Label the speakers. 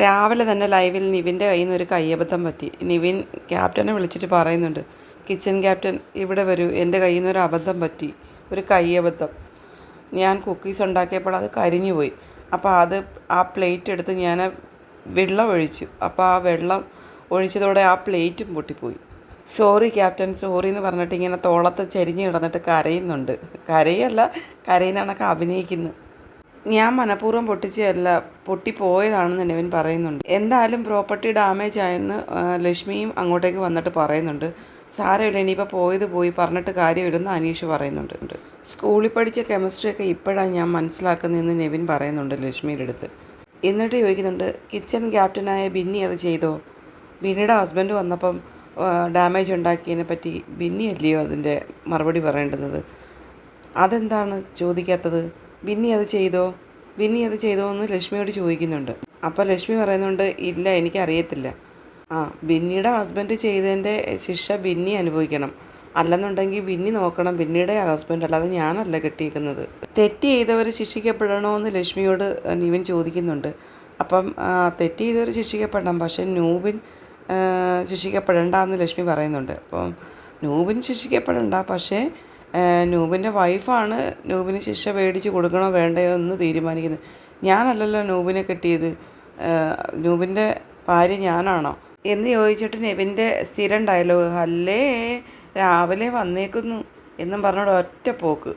Speaker 1: രാവിലെ തന്നെ ലൈവിൽ നിവിന്റെ കയ്യിൽ നിന്ന് ഒരു കയ്യബദ്ധം പറ്റി. നിവിൻ ക്യാപ്റ്റനെ വിളിച്ചിട്ട് പറയുന്നുണ്ട് കിച്ചൺ ക്യാപ്റ്റൻ ഇവിടെ വരൂ എന്റെ കയ്യിൽ നിന്ന് ഒരു അബദ്ധം പറ്റി ഒരു കയ്യബദ്ധം. ഞാൻ കുക്കീസ് ഉണ്ടാക്കിയപ്പോൾ അത് കരിഞ്ഞു പോയി. അപ്പോൾ അത് ആ പ്ലേറ്റ് എടുത്ത് ഞാൻ വെള്ളം ഒഴിച്ചു. അപ്പോൾ ആ വെള്ളം ഒഴിച്ചതോടെ ആ പ്ലേറ്റും പൊട്ടിപ്പോയി. സോറി ക്യാപ്റ്റൻ സോറി എന്ന് പറഞ്ഞിട്ട് ഇങ്ങനെ തോളത്ത് ചെരിഞ്ഞ് കിടന്നിട്ട് കരയുന്നുണ്ട്. കരയല്ല കരയുന്ന കണക്ക് അഭിനയിക്കുന്നു. ഞാൻ മനഃപൂർവം പൊട്ടിച്ചതല്ല പൊട്ടിപ്പോയതാണെന്ന് നെവിൻ പറയുന്നുണ്ട്. എന്തായാലും പ്രോപ്പർട്ടി ഡാമേജ് ആയെന്ന് ലക്ഷ്മിയും അങ്ങോട്ടേക്ക് വന്നിട്ട് പറയുന്നുണ്ട്. സാരമില്ല ഇനിയിപ്പോൾ പോയത് പോയി പറഞ്ഞിട്ട് കാര്യമില്ലെന്ന് അനീഷ് പറയുന്നുണ്ട്. സ്കൂളിൽ പഠിച്ച കെമിസ്ട്രിയൊക്കെ ഇപ്പോഴാണ് ഞാൻ മനസ്സിലാക്കുന്നതെന്ന് നെവിൻ പറയുന്നുണ്ട് ലക്ഷ്മിയുടെ അടുത്ത്. എന്നിട്ട് ചോദിക്കുന്നുണ്ട് കിച്ചൺ ക്യാപ്റ്റനായ ബിന്നി അത് ചെയ്തോ? ബിന്നിയുടെ ഹസ്ബൻഡ് വന്നപ്പം ഡാമേജ് ഉണ്ടാക്കിയതിനെ പറ്റി ബിന്നി അല്ലയോ അതിന്റെ മറുപടി പറയേണ്ടുന്നത്? അതെന്താണ് ചോദിക്കാത്തത്? ബിന്നി അത് ചെയ്തോ? ബിന്നി അത് ചെയ്തോ എന്ന് ലക്ഷ്മിയോട് ചോദിക്കുന്നുണ്ട്. അപ്പോൾ ലക്ഷ്മി പറയുന്നുണ്ട് ഇല്ല എനിക്കറിയത്തില്ല. ആ ബിന്നിയുടെ ഹസ്ബൻഡ് ചെയ്തതിന്റെ ശിക്ഷ ബിന്നി അനുഭവിക്കണം. അല്ലെന്നുണ്ടെങ്കിൽ ബിന്നി നോക്കണം ബിന്നിയുടെ ഹസ്ബൻഡ് അല്ലാതെ ഞാനല്ല കെട്ടിയിരിക്കുന്നത് തെറ്റ് ചെയ്തവർ ശിക്ഷിക്കപ്പെടണോ എന്ന് ലക്ഷ്മിയോട് നിവിൻ ചോദിക്കുന്നുണ്ട്. അപ്പം തെറ്റ് ചെയ്തവർ ശിക്ഷിക്കപ്പെടണം പക്ഷെ നൂബിൻ ശിക്ഷിക്കപ്പെടണ്ട എന്ന് ലക്ഷ്മി പറയുന്നുണ്ട്. അപ്പം നൂബിൻ ശിക്ഷിക്കപ്പെടണ്ട പക്ഷേ നൂബിന്റെ വൈഫാണ് നൂബിന് ശിക്ഷ മേടിച്ച് കൊടുക്കണോ വേണ്ടയോ എന്ന് തീരുമാനിക്കുന്നത്. ഞാനല്ലല്ലോ നൂബിനെ കെട്ടിയത്. നൂബിന്റെ ഭാര്യ ഞാനാണോ? എന്ന് ചോദിച്ചിട്ട് നെവിന്റെ സ്ഥിരം ഡയലോഗ് അല്ലേ രാവിലെ വന്നേക്കുന്നു എന്നും പറഞ്ഞോട് ഒറ്റ പോക്ക്.